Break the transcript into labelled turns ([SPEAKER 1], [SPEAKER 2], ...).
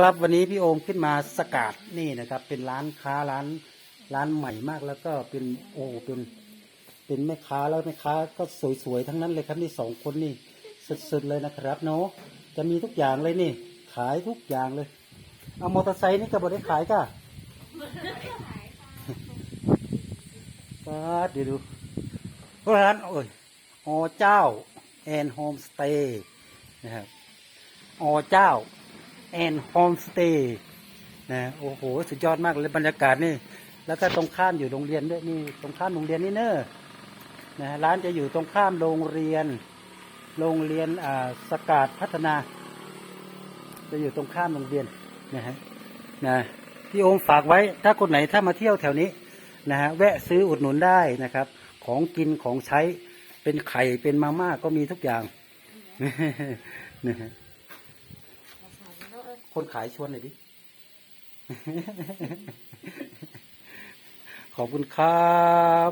[SPEAKER 1] ครับวันนี้พี่โอมขึ้นมาสกัดนี่นะครับ เป็นร้านค้าร้านร้านใหม่มากแล้วก็เป็นโอ้เป็น เป็นแม่ค้าแล้วแม่ค้าก็สวยๆทั้งนั้นเลยครับนี่สองคนนี่สุดๆเลยนะครับเนาะจะมีทุกอย่างเลยนี่ ขายทุกอย่างเลย เอามอเตอร์ไซค์นี่ก็บได้ขายก่ะก็เดี๋ยวดูร้านโอ้ยอเจ้าแอนโฮมสเตย์นะครับอเจ้า แอนโฮมสเตย์นะโอ้โห สุดยอดมากเลยบรรยากาศนี่ แล้วก็ตรงข้ามอยู่โรงเรียนด้วยนี่ตรงข้ามโรงเรียนนี่เนอะนะร้านจะอยู่ตรงข้ามโรงเรียน โรงเรียนอ่าสกาดพัฒนา จะอยู่ตรงข้ามโรงเรียนนะฮะนะพี่โอมฝากไว้ถ้าคนไหนถ้ามาเที่ยวแถวนี้นะฮะแวะซื้ออุดหนุนได้นะครับ ของกินของใช้เป็นไข่เป็นมาม่าก็มีทุกอย่างนะฮะ คนขายชวนหน่อยดิ ขอบคุณครับ